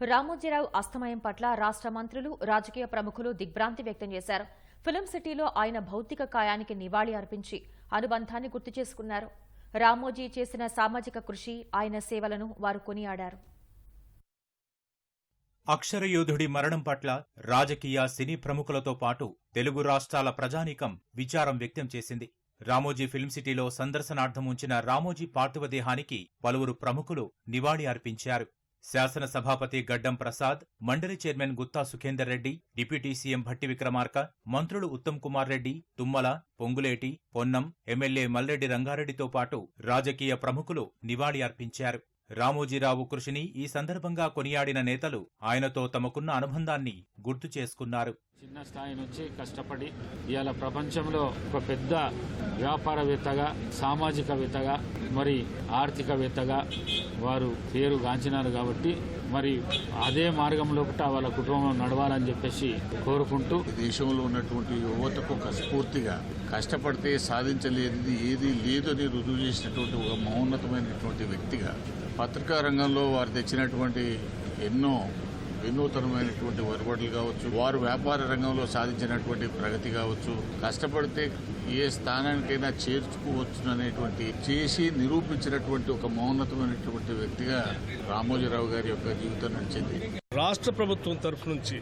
రామోజీరావు అస్తమయం పట్ల రాష్ట్ర మంత్రులు రాజకీయ ప్రముఖులు దిగ్భ్రాంతి వ్యక్తం చేశారు. ఫిలిం సిటీలో ఆయన భౌతిక కాయానికి నివాళి అర్పించి అనుబంధాన్ని గుర్తు చేసుకున్నారు. రామోజీ చేసిన సామాజిక కృషి ఆయన సేవలను వారు కొనియాడారు. అక్షరయోధుడి మరణం పట్ల రాజకీయ సినీ ప్రముఖులతో పాటు తెలుగు రాష్ట్రాల ప్రజానీకం విచారం వ్యక్తం చేసింది. రామోజీ ఫిల్మ్ సిటీలో సందర్శనార్థం ఉంచిన రామోజీ పార్థివదేహానికి పలువురు ప్రముఖులు నివాళి అర్పించారు. శాసనసభాపతి గడ్డం ప్రసాద్ మండలి chairman Gutha Sukhender Reddy deputy CM Bhatti Vikramarka మంత్రులు ఉత్తమ్ కుమార్ రెడ్డి తుమ్మల పొంగులేటి పొన్నం ఎమ్మెల్యే మల్లెడ్డి రంగారెడ్డితో పాటు రాజకీయ ప్రముఖులు నివాళి అర్పించారు. రామోజీరావు కృషిని ఈ సందర్భంగా కొనియాడిన నేతలు ఆయనతో తమకున్న అనుబంధాన్ని గుర్తు చేసుకున్నారు. చిన్న స్థాయి నుంచి కష్టపడి ఇవాళ ప్రపంచంలో ఒక పెద్ద వ్యాపారవేత్తగా సామాజికవేత్తగా మరి ఆర్థికవేత్తగా వారు పేరు గాంచినారు కాబట్టి మరి అదే మార్గంలో వాళ్ళ కుటుంబం నడవాలని చెప్పేసి కోరుకుంటూ దేశంలో ఉన్నటువంటి యువతకు ఒక స్ఫూర్తిగా కష్టపడితే సాధించలేనిది ఏది లేదని రుజువు చేసినటువంటి ఒక మహోన్నతమైనటువంటి వ్యక్తిగా పత్రికా రంగంలో వారు తెచ్చినటువంటి ఎన్నో వినూతనమైనటువంటి ఒరబడులు కావచ్చు వారు వ్యాపార రంగంలో సాధించినటువంటి ప్రగతి కావచ్చు కష్టపడితే ఏ స్థానానికైనా చేర్చుకోవచ్చు అనేటువంటి చేసి నిరూపించినటువంటి ఒక మౌన్నతమైనటువంటి వ్యక్తిగా రామోజీరావు గారి యొక్క జీవితం నడిచింది. రాష్ట్ర ప్రభుత్వం తరఫు నుంచి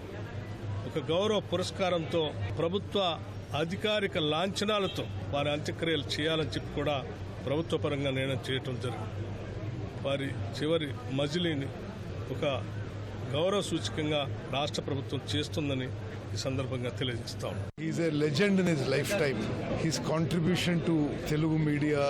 ఒక గౌరవ పురస్కారంతో ప్రభుత్వ అధికారిక లాంఛనాలతో వారి అంత్యక్రియలు చేయాలని చెప్పి కూడా ప్రభుత్వ పరంగా నిర్ణయం చేయటం జరిగింది. వారి చివరి మజిలీని ఒక గౌరవ సూచకంగా రాష్ట్ర ప్రభుత్వం చేస్తుందని ఈ సందర్భంగా తెలియజేస్తాం he's a legend in his lifetime his contribution to Telugu media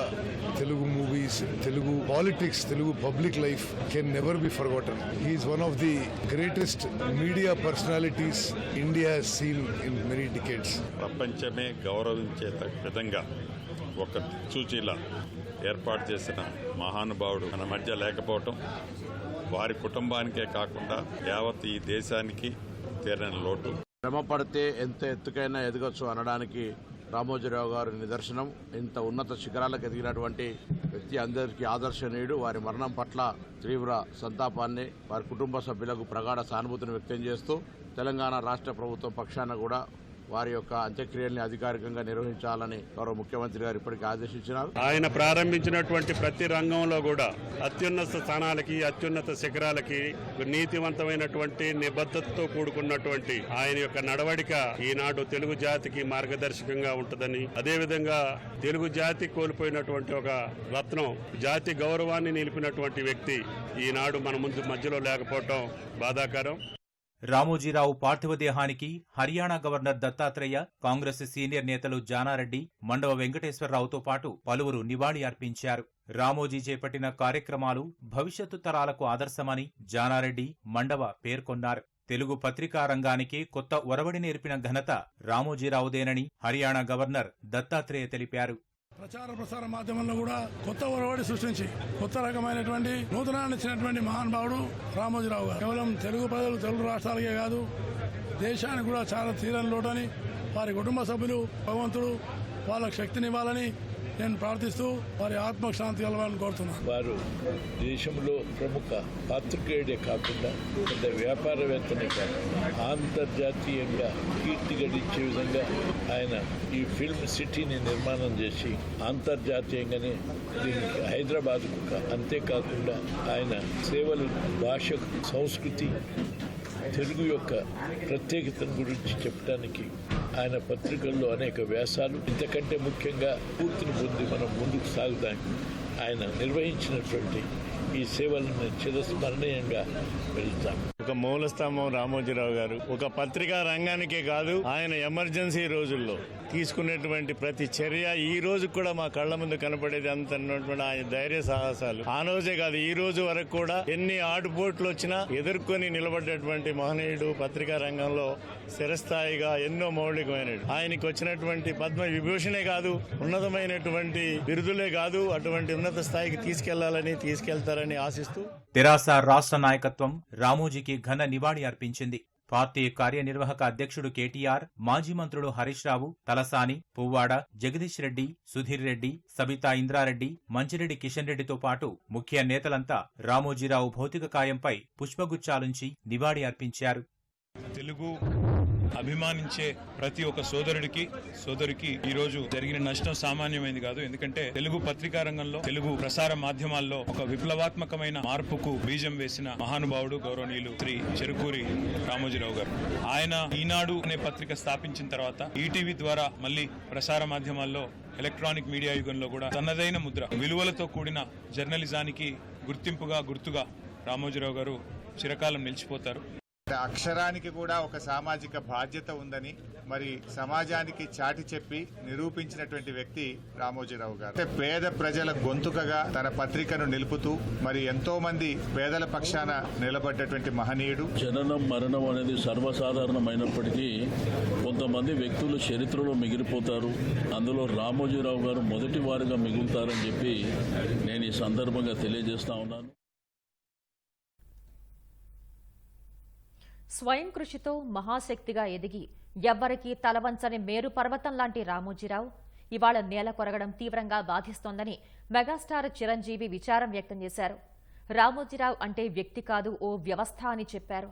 Telugu movies Telugu politics Telugu public life can never be forgotten he's one of the greatest media personalities India seen in many decades ప్రపంచమే గౌరవించే విధంగా ఒక సూచీల ఏర్పాటు చేసిన మహానుభావుడు మన మధ్య లేకపోవటం వారి కుటుంబానికే కాకుండా యావత్ ఈ దేశానికి తీరని లోటు. శ్రమ పడితే ఎంత ఎత్తుకైనా ఎదగొచ్చు అనడానికి రామోజీరావు గారు నిదర్శనం ఇంత ఉన్నత శిఖరాలకు ఎదిగినటువంటి వ్యక్తి అందరికీ ఆదర్శనీయుడు వారి మరణం పట్ల తీవ్ర సంతాపాన్ని వారి కుటుంబ సభ్యులకు ప్రగాఢ సానుభూతిని వ్యక్తం చేస్తూ తెలంగాణ రాష్ట్ర ప్రభుత్వం పక్షాన కూడా వారి యొక్క అంత్యక్రియల్ని అధికారికంగా నిర్వహించాలని గౌరవ ముఖ్యమంత్రి గారు ఇప్పటికే ఆదేశించినారు. ఆయన ప్రారంభించినటువంటి ప్రతి రంగంలో కూడా అత్యున్నత స్థానాలకి అత్యున్నత శిఖరాలకి నీతివంతమైనటువంటి నిబద్ధతతో కూడుకున్నటువంటి ఆయన యొక్క నడవడిక ఈనాడు తెలుగు జాతికి మార్గదర్శకంగా ఉంటుందని అదేవిధంగా తెలుగు జాతి కోల్పోయినటువంటి ఒక రత్నం జాతి గౌరవాన్ని నిలిపినటువంటి వ్యక్తి ఈనాడు మన ముందు మధ్యలో లేకపోవటం బాధాకరం. రామోజీరావు పార్థివ దేహానికి హర్యానా గవర్నర్ దత్తాత్రేయ కాంగ్రెస్ సీనియర్ నేతలు జానారెడ్డి మండవ వెంకటేశ్వరరావుతో పాటు పలువురు నివాళి అర్పించారు. రామోజీ చేపట్టిన కార్యక్రమాలు భవిష్యత్తు తరాలకు ఆదర్శమని జానారెడ్డి మండవ పేర్కొన్నారు. తెలుగు పత్రికా రంగానికి కొత్త ఒరవడి నేర్పిన ఘనత రామోజీరావుదేనని హర్యానా గవర్నర్ దత్తాత్రేయ తెలిపారు. ప్రచార ప్రసార మాధ్యమంలో కూడా కొత్త ఒరవడి సృష్టించి కొత్త రకమైనటువంటి నూతనాన్ని ఇచ్చినటువంటి మహానుభావుడు రామోజీరావు గారు. కేవలం తెలుగు ప్రజలు తెలుగు రాష్ట్రాలకే కాదు దేశానికి కూడా చాలా తీరని లోటని వారి కుటుంబ సభ్యులు భగవంతుడు వాళ్ళకు శక్తినివ్వాలని నేను ప్రార్థిస్తూ వారి ఆత్మశాంతి కలవాలని కోరుతున్నాను వారు దేశంలో ప్రముఖ పాత్రికేయుడే కాకుండా పెద్ద వ్యాపారవేత్తనే కాకుండా అంతర్జాతీయంగా కీర్తి గడించే విధంగా ఆయన ఈ ఫిల్మ్ సిటీని నిర్మాణం చేసి అంతర్జాతీయంగానే దీనికి హైదరాబాద్ అంతేకాకుండా ఆయన సేవలు భాష సంస్కృతి తెలుగు యొక్క ప్రత్యేకతను గురించి చెప్పడానికి ఆయన పత్రికల్లో అనేక వ్యాసాలు. ఇంతకంటే ముఖ్యంగా పూర్తిని పొంది మనం ముందుకు సాగుతాం. ఆయన నిర్వహించినటువంటి ఈ సేవలను చిరస్మరణీయంగా వెళ్తాం. ఒక మూలస్తంభం రామోజీరావు గారు. ఒక పత్రికా రంగానికే కాదు ఆయన ఎమర్జెన్సీ రోజుల్లో తీసుకునేటువంటి ప్రతి చర్య ఈ రోజు కూడా మా కళ్ళ ముందు కనపడేది అంత ఉన్నటువంటి ఆయన ధైర్య సాహసాలు. ఆ రోజే కాదు ఈ రోజు వరకు కూడా ఎన్ని ఆటుపోట్లు వచ్చినా ఎదుర్కొని నిలబడ్డటువంటి మహనీయుడు పత్రికా రంగంలో స్థిరస్థాయిగా ఎన్నో మౌలికమైన ఆయనకి వచ్చినటువంటి పద్మ విభూషణే కాదు ఉన్నతమైనటువంటి బిరుదులే కాదు అటువంటి ఉన్నత స్థాయికి తీసుకెళ్ళాలని తీసుకెళ్తారని ఆశిస్తూ తెరాస రాష్ట్ర నాయకత్వం రామోజీకి ఘన నివాళి అర్పించింది. పార్టీ కార్యనిర్వాహక అధ్యక్షుడు కేటీఆర్ మాజీ మంత్రులు హరీష్ రావు తలసాని పువ్వాడ జగదీష్ రెడ్డి సుధీర్ రెడ్డి సబితా ఇంద్రారెడ్డి మంచిరెడ్డి కిషన్ రెడ్డితో పాటు ముఖ్య నేతలంతా రామోజీరావు భౌతిక కాయంపై పుష్పగుచ్చాలుంచి నివాళి అర్పించారు. తెలుగు అభిమానించే ప్రతి ఒక్క సోదరుడికి సోదరికి ఈ రోజు జరిగిన నష్టం సామాన్యమైంది కాదు. ఎందుకంటే తెలుగు పత్రికా రంగంలో తెలుగు ప్రసార మాధ్యమాల్లో ఒక విప్లవాత్మకమైన మార్పుకు బీజం వేసిన మహానుభావుడు గౌరవనీయులు శ్రీ చెరుకూరి రామోజీరావు గారు. ఆయన ఈనాడు అనే పత్రిక స్థాపించిన తర్వాత ఈటీవీ ద్వారా మళ్ళీ ప్రసార మాధ్యమాల్లో ఎలక్ట్రానిక్ మీడియా యుగంలో కూడా తనదైన ముద్ర విలువలతో కూడిన జర్నలిజానికి గుర్తింపుగా గుర్తుగా రామోజీరావు గారు చిరకాలం నిలిచిపోతారు. అక్షరానికి కూడా ఒక సామాజిక బాధ్యత ఉందని మరి సమాజానికి చాటి చెప్పి నిరూపించినటువంటి వ్యక్తి రామోజీరావు గారు. పేద ప్రజల గొంతుకగా తన పత్రికను నిలుపుతూ మరి ఎంతో మంది పేదల పక్షాన నిలబడ్డటువంటి మహనీయుడు. జననం మరణం అనేది సర్వసాధారణమైనప్పటికీ కొంతమంది వ్యక్తులు చరిత్రలో మిగిలిపోతారు. అందులో రామోజీరావు గారు మొదటి వారిగా మిగులుతారని చెప్పి నేను ఈ సందర్భంగా తెలియజేస్తా ఉన్నాను. స్వయం కృషితో మహాశక్తిగా ఎదిగి ఎవ్వరికీ తలవంచని మేరు పర్వతం లాంటి రామోజీరావు ఇవాళ నేల కొరగడం తీవ్రంగా బాధిస్తోందని మెగాస్టార్ చిరంజీవి విచారం వ్యక్తం చేశారు. రామోజీరావు అంటే వ్యక్తి కాదు ఓ వ్యవస్థ అని చెప్పారు.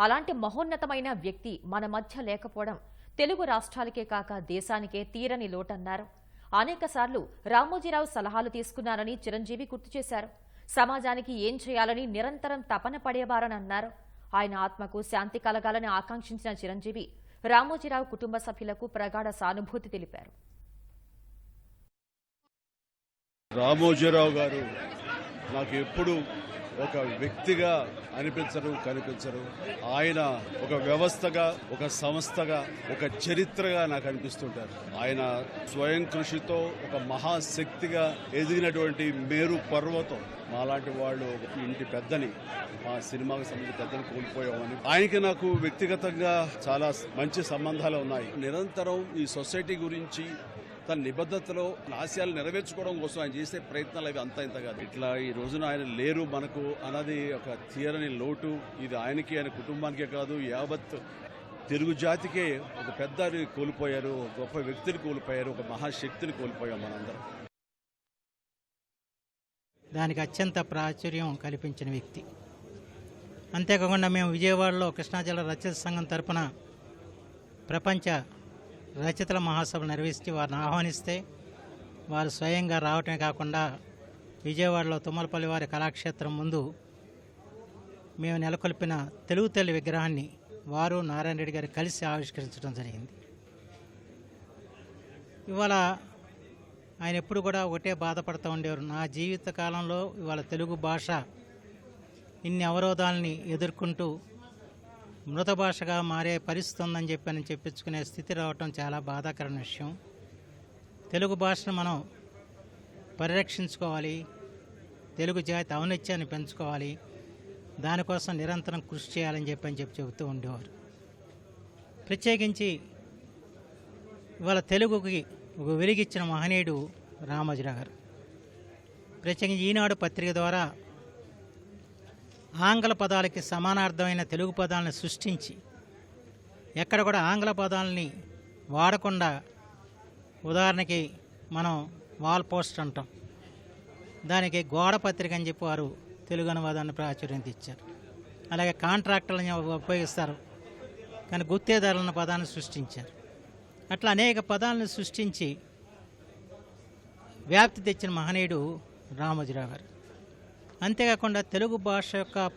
అలాంటి మహోన్నతమైన వ్యక్తి మన మధ్య లేకపోవడం తెలుగు రాష్ట్రాలకే కాక దేశానికే తీరని లోటన్నారు. అనేకసార్లు రామోజీరావు సలహాలు తీసుకున్నారని చిరంజీవి గుర్తు చేశారు. సమాజానికి ఏం చేయాలని నిరంతరం తపన పడేవారని అన్నారు. ఆయన ఆత్మకు శాంతి కలగాలని ఆకాంక్షించిన చిరంజీవి రామోజీరావు కుటుంబ సభ్యులకు ప్రగాఢ సానుభూతి తెలిపారు. రామోజీరావు గారు నాకు ఎప్పుడు ఒక వ్యక్తిగా అనిపించరు కనిపించరు. ఆయన ఒక వ్యవస్థగా ఒక సంస్థగా ఒక చరిత్రగా నాకు అనిపిస్తుంటారు. ఆయన స్వయం కృషితో ఒక మహాశక్తిగా ఎదిగినటువంటి మేరు పర్వతం మాలాంటి వాళ్ళు ఒక ఇంటి పెద్దని మా సినిమాకు సంబంధించి పెద్దని కోల్పోయామని. ఆయనకి నాకు వ్యక్తిగతంగా చాలా మంచి సంబంధాలు ఉన్నాయి. నిరంతరం ఈ సొసైటీ గురించి తన నిబద్ధతలో ఆశయాలు నెరవేర్చుకోవడం కోసం ఆయన చేసే ప్రయత్నాలు అవి అంత ఇంత కాదు. ఇట్లా ఈ రోజున ఆయన లేరు మనకు అన్నది ఒక తీరని లోటు. ఇది ఆయనకి ఆయన కుటుంబానికే కాదు యావత్ తెలుగు జాతికే ఒక పెద్ద కోల్పోయారు ఒక గొప్ప వ్యక్తిని కోల్పోయారు ఒక మహాశక్తిని కోల్పోయాం మనందరం. దానికి అత్యంత ప్రాచుర్యం కల్పించిన వ్యక్తి. అంతేకాకుండా మేము విజయవాడలో కృష్ణా జిల్లా రచయిత సంఘం తరపున ప్రపంచ రచయితల మహాసభలు నిర్వహించి వారిని ఆహ్వానిస్తే వారు స్వయంగా రావటమే కాకుండా విజయవాడలో తుమ్మలపల్లి వారి కళాక్షేత్రం ముందు మేము నెలకొల్పిన తెలుగు తల్లి విగ్రహాన్ని వారు నారాయణ రెడ్డి గారు కలిసి ఆవిష్కరించడం జరిగింది. ఇవాళ ఆయన ఎప్పుడు కూడా ఒకటే బాధపడుతూ ఉండేవారు. నా జీవిత కాలంలో ఇవాళ తెలుగు భాష ఇన్ని అవరోధాలని ఎదుర్కొంటూ మృత భాషగా మారే పరిస్థితి ఉందని చెప్పని చెప్పించుకునే స్థితి రావటం చాలా బాధాకరమైన విషయం. తెలుగు భాషను మనం పరిరక్షించుకోవాలి. తెలుగు జాతి ఔన్నత్యాన్ని పెంచుకోవాలి. దానికోసం నిరంతరం కృషి చేయాలని చెప్పని చెప్పి చెబుతూ ఉండేవారు. ప్రత్యేకించి ఇవాళ తెలుగుకి ఒక వెలిగిచ్చిన మహనీయుడు రామోజీరావు గారు. ప్రత్యేకించి ఈనాడు పత్రిక ద్వారా ఆంగ్ల పదాలకి సమానార్థమైన తెలుగు పదాలను సృష్టించి ఎక్కడ కూడా ఆంగ్ల పదాలని వాడకుండా ఉదాహరణకి మనం వాల్ పోస్ట్ అంటాం. దానికి గోడ పత్రిక అని చెప్పి వారు తెలుగు అనువాదాన్ని ప్రాచుర్యం తెచ్చారు. అలాగే కాంట్రాక్టర్లని ఉపయోగిస్తారు. కానీ గుత్తేదారులన్న పదాన్ని సృష్టించారు. అట్లా అనేక పదాలను సృష్టించి వ్యాప్తి తెచ్చిన మహనీయుడు రామోజీరావు గారు. అంతేకాకుండా తెలుగు భాష యొక్క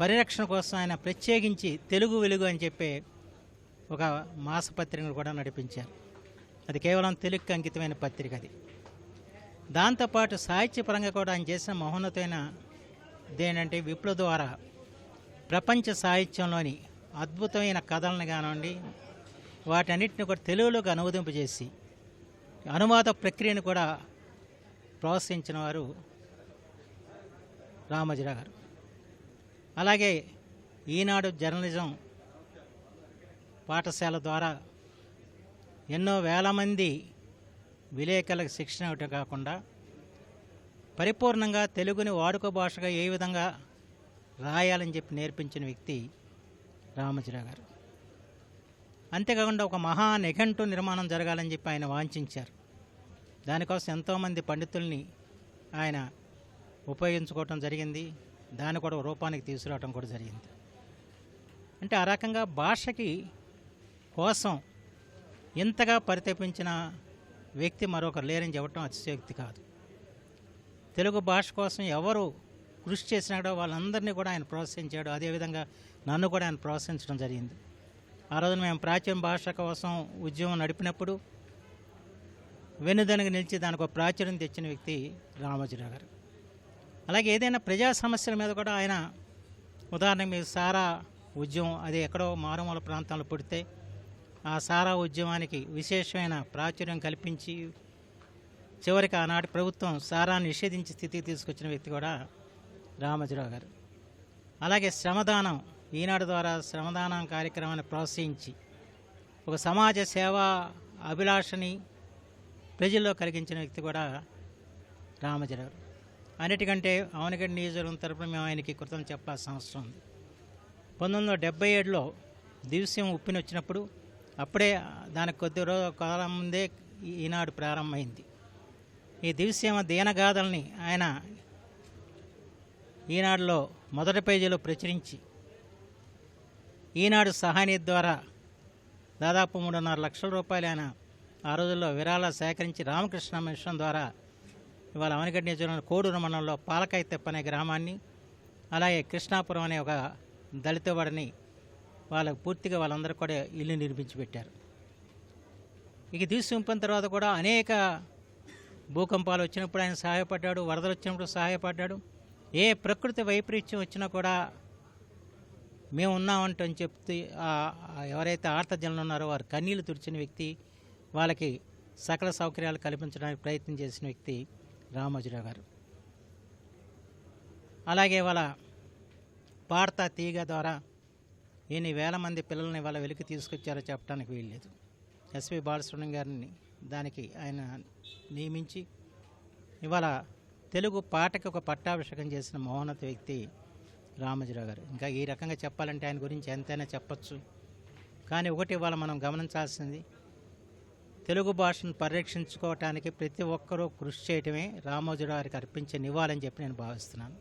పరిరక్షణ కోసం ఆయన ప్రత్యేకించి తెలుగు వెలుగు అని చెప్పే ఒక మాసపత్రికను కూడా నడిపించారు. అది కేవలం తెలుగుకి అంకితమైన పత్రిక అది. దాంతోపాటు సాహిత్యపరంగా కూడా ఆయన చేసిన మహోన్నతమైన ఇదేంటంటే విప్లవ ద్వారా ప్రపంచ సాహిత్యంలోని అద్భుతమైన కథలను కానివ్వండి వాటన్నిటిని కూడా తెలుగులోకి అనువదింపజేసి అనువాద ప్రక్రియను కూడా ప్రోత్సహించిన వారు రామోజీరావు గారు అలాగే ఈనాడు జర్నలిజం పాఠశాల ద్వారా ఎన్నో వేల మంది విలేకరులకు శిక్షణ ఇవ్వటం కాకుండా పరిపూర్ణంగా తెలుగుని వాడుక భాషగా ఏ విధంగా రాయాలని చెప్పి నేర్పించిన వ్యక్తి రామోజీరావు గారు అంతేకాకుండా ఒక మహా నిఘంటు నిర్మాణం జరగాలని చెప్పి ఆయన వాంఛించారు. దానికోసం ఎంతోమంది పండితుల్ని ఆయన ఉపయోగించుకోవటం జరిగింది. దాన్ని కూడా రూపానికి తీసుకురావటం కూడా జరిగింది. అంటే ఆ రకంగా భాషకి కోసం ఇంతగా పరితపించిన వ్యక్తి మరొకరు లేరని చెప్పడం అతిశయోక్తి కాదు. తెలుగు భాష కోసం ఎవరు కృషి చేసినా కూడా వాళ్ళందరినీ కూడా ఆయన ప్రోత్సహించాడు. అదేవిధంగా నన్ను కూడా ఆయన ప్రోత్సహించడం జరిగింది. ఆ రోజున మేము ప్రాచీన భాష కోసం ఉద్యమం నడిపినప్పుడు వెన్నుదనగా నిలిచి దానికి ఒక ప్రాచుర్యం తెచ్చిన వ్యక్తి రామోజీరావు గారు. అలాగే ఏదైనా ప్రజా సమస్యల మీద కూడా ఆయన ఉదాహరణకు మీ సారా ఉద్యమం అది ఎక్కడో మారుమూల ప్రాంతంలో పుడితే ఆ సారా ఉద్యమానికి విశేషమైన ప్రాచుర్యం కల్పించి చివరికి ఆనాటి ప్రభుత్వం సారాన్ని నిషేధించి స్థితికి తీసుకొచ్చిన వ్యక్తి కూడా రామోజీరావు గారు. అలాగే శ్రమదానం ఈనాడు ద్వారా శ్రమదానం కార్యక్రమాన్ని ప్రోత్సహించి ఒక సమాజ సేవా అభిలాషని ప్రజల్లో కలిగించిన వ్యక్తి కూడా రామోజీరావు అన్నిటికంటే అవనగడ్డ నియోజకవర్గం తరపున మేము ఆయనకి కృతం చెప్పాల్సిన అవసరం ఉంది. పంతొమ్మిది వందల డెబ్బై ఏడులో దివ్యం ఉప్పిని వచ్చినప్పుడు అప్పుడే దానికి కొద్ది రోజు కాలం ముందే ఈనాడు ప్రారంభమైంది. ఈ దివ్యసీమ దీనగాథల్ని ఆయన ఈనాడులో మొదటి పేజీలో ప్రచురించి ఈనాడు సహాయనిధి ద్వారా దాదాపు మూడున్నర లక్షల రూపాయలు ఆయన ఆ రోజుల్లో విరాళ సేకరించి రామకృష్ణ మిషన్ ద్వారా ఇవాళ అవనిగడ్డ నియోజకవర్గం కోడూరు మండలంలో పాలకాయ తెప్ప అనే గ్రామాన్ని అలాగే కృష్ణాపురం అనే ఒక దళితవాడిని వాళ్ళకు పూర్తిగా వాళ్ళందరూ కూడా ఇల్లు నిర్మించి పెట్టారు. ఇక తీసుకుంపిన తర్వాత కూడా అనేక భూకంపాలు వచ్చినప్పుడు ఆయన సహాయపడ్డాడు వరదలు వచ్చినప్పుడు సహాయపడ్డాడు. ఏ ప్రకృతి వైపరీత్యం వచ్చినా కూడా మేము ఉన్నామంటని అని చెప్తూ ఎవరైతే ఆర్తజనులు ఉన్నారో వారు కన్నీళ్ళు తుడిచిన వ్యక్తి వాళ్ళకి సకల సౌకర్యాలు కల్పించడానికి ప్రయత్నం చేసిన వ్యక్తి రామోజీరావు గారు. అలాగే వాళ్ళ వార్త తీగ ద్వారా ఎన్ని వేల మంది పిల్లల్ని వాళ్ళ వెలికి తీసుకొచ్చారో చెప్పడానికి వీల్లేదు. ఎస్వి బాలసుబ్రహ్మణ్యం గారిని దానికి ఆయన నియమించి ఇవాళ తెలుగు పాటకి ఒక పట్టాభిషేకం చేసిన మహోన్నత వ్యక్తి రామజీరావు గారు. ఇంకా ఈ రకంగా చెప్పాలంటే ఆయన గురించి ఎంతైనా చెప్పచ్చు. కానీ ఒకటి ఇవాళ మనం గమనించాల్సింది తెలుగు భాషను పరిరక్షించుకోవటానికి ప్రతి ఒక్కరూ కృషి చేయటమే రామోజీరావు గారికి అర్పించే నివాళని చెప్పి నేను భావిస్తున్నాను.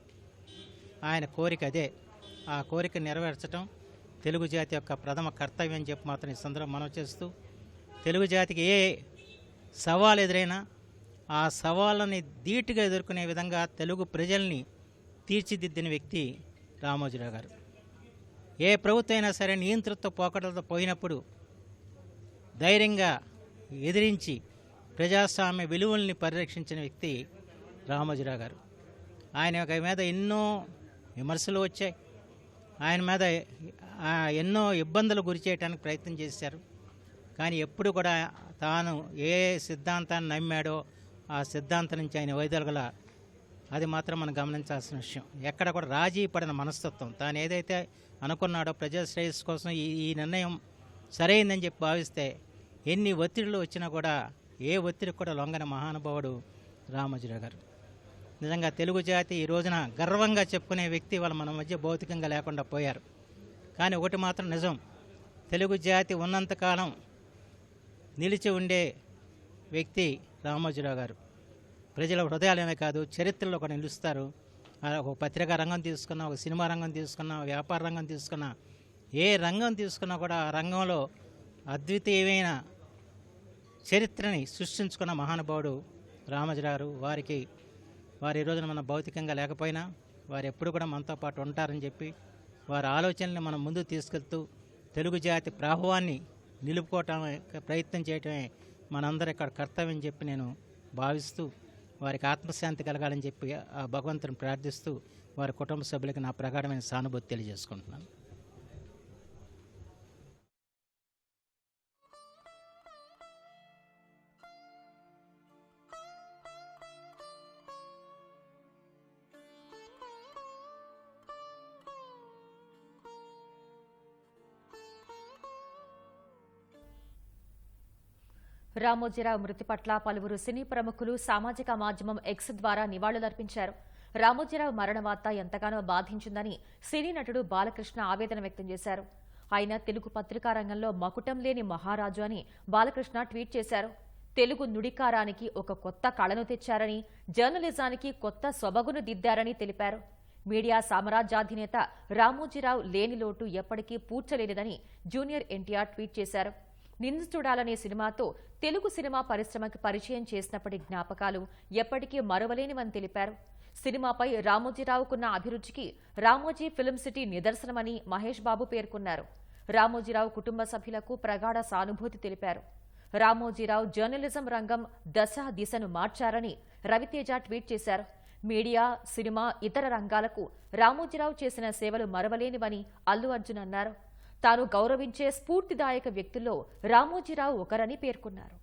ఆయన కోరిక అదే. ఆ కోరిక నెరవేర్చడం తెలుగు జాతి యొక్క ప్రథమ కర్తవ్యం అని చెప్పి మాత్రం ఈ సందర్భం మనం చేస్తూ తెలుగు జాతికి ఏ సవాల్ ఎదురైనా ఆ సవాళ్ళని ధీటుగా ఎదుర్కొనే విధంగా తెలుగు ప్రజల్ని తీర్చిదిద్దిన వ్యక్తి రామోజీరావు గారు. ఏ ప్రభుత్వం అయినా సరే నియంతృత్వ పోకడలతో పోయినప్పుడు ధైర్యంగా ఎదిరించి ప్రజాస్వామ్య విలువల్ని పరిరక్షించిన వ్యక్తి రామోజీరావు గారు. ఆయన మీద ఎన్నో విమర్శలు వచ్చాయి. ఆయన మీద ఆ, ఎన్నో ఇబ్బందులు గురి చేయడానికి ప్రయత్నం చేశారు. కానీ ఎప్పుడు కూడా తాను ఏ సిద్ధాంతాన్ని నమ్మాడో ఆ సిద్ధాంతం నుంచి ఆయన వైదొలగల అది మాత్రం మనం గమనించాల్సిన విషయం. ఎక్కడ కూడా రాజీ పడిన మనస్తత్వం తాను ఏదైతే అనుకున్నాడో ప్రజాశ్రేయస్సు కోసం ఈ ఈ నిర్ణయం సరైందని చెప్పి భావిస్తే ఎన్ని ఒత్తిడులు వచ్చినా కూడా ఏ ఒత్తిడికి కూడా లొంగని మహానుభావుడు రామోజీరావు గారు. నిజంగా తెలుగు జాతి ఈ రోజున గర్వంగా చెప్పుకునే వ్యక్తి వాళ్ళ మన మధ్య భౌతికంగా లేకుండా పోయారు. కానీ ఒకటి మాత్రం నిజం తెలుగు జాతి ఉన్నంతకాలం నిలిచి ఉండే వ్యక్తి రామోజీరావు గారు. ప్రజల హృదయాలనే కాదు చరిత్రలో కూడా నిలుస్తారు. ఒక పత్రికా రంగం తీసుకున్నా ఒక సినిమా రంగం తీసుకున్నా వ్యాపార రంగం తీసుకున్నా ఏ రంగం తీసుకున్నా కూడా ఆ రంగంలో అద్వితీయమైన చరిత్రని సృష్టించుకున్న మహానుభావుడు రామజరారు వారికి వారు ఈ రోజున మన భౌతికంగా లేకపోయినా వారు ఎప్పుడు కూడా మనతో పాటు ఉంటారని చెప్పి వారి ఆలోచనల్ని మనం ముందుకు తీసుకెళ్తూ తెలుగు జాతి ప్రాభవాన్ని నిలుపుకోవటమే ప్రయత్నం చేయటమే మనందరి ఇక్కడ కర్తవ్యం చెప్పి నేను భావిస్తూ వారికి ఆత్మశాంతి కలగాలని చెప్పి ఆ భగవంతుని ప్రార్థిస్తూ వారి కుటుంబ సభ్యులకు నా ప్రగాఢమైన సానుభూతి తెలియజేసుకుంటున్నాను. రామోజీరావు మృతి పట్ల పలువురు సినీ ప్రముఖులు సామాజిక మాధ్యమం ఎక్స్ ద్వారా నివాళులర్పించారు. రామోజీరావు మరణ వార్త ఎంతగానో బాధించిందని సినీ నటుడు బాలకృష్ణ ఆవేదన వ్యక్తం చేశారు. ఆయన తెలుగు పత్రికా రంగంలో మకుటం లేని మహారాజు అని బాలకృష్ణ ట్వీట్ చేశారు. తెలుగు నుడికారానికి ఒక కొత్త కళను తెచ్చారని జర్నలిజానికి కొత్త సొబగును దిద్దారని తెలిపారు. మీడియా సామ్రాజ్యాధినేత రామోజీరావు లేని లోటు ఎప్పటికీ పూడ్చలేనిదని జూనియర్ ఎన్టీఆర్ ట్వీట్ చేశారు. నిన్ను చూడాలనే సినిమాతో తెలుగు సినిమా పరిశ్రమకి పరిచయం చేసినప్పటి జ్ఞాపకాలు ఎప్పటికీ మరవలేనివని తెలిపారు. సినిమాపై రామోజీరావుకున్న అభిరుచికి రామోజీ ఫిల్మ్ సిటీ నిదర్శనమని మహేష్ బాబు పేర్కొన్నారు. రామోజీరావు కుటుంబ సభ్యులకు ప్రగాఢ సానుభూతి తెలిపారు. రామోజీరావు జర్నలిజం రంగం దశ దిశను మార్చారని రవితేజ ట్వీట్ చేశారు. మీడియా సినిమా ఇతర రంగాలకు రామోజీరావు చేసిన సేవలు మరవలేనివని అల్లు అర్జున్ అన్నారు. తాను గౌరవించే స్ఫూర్తిదాయక వ్యక్తుల్లో రామోజీరావు ఒకరని పేర్కొన్నారు.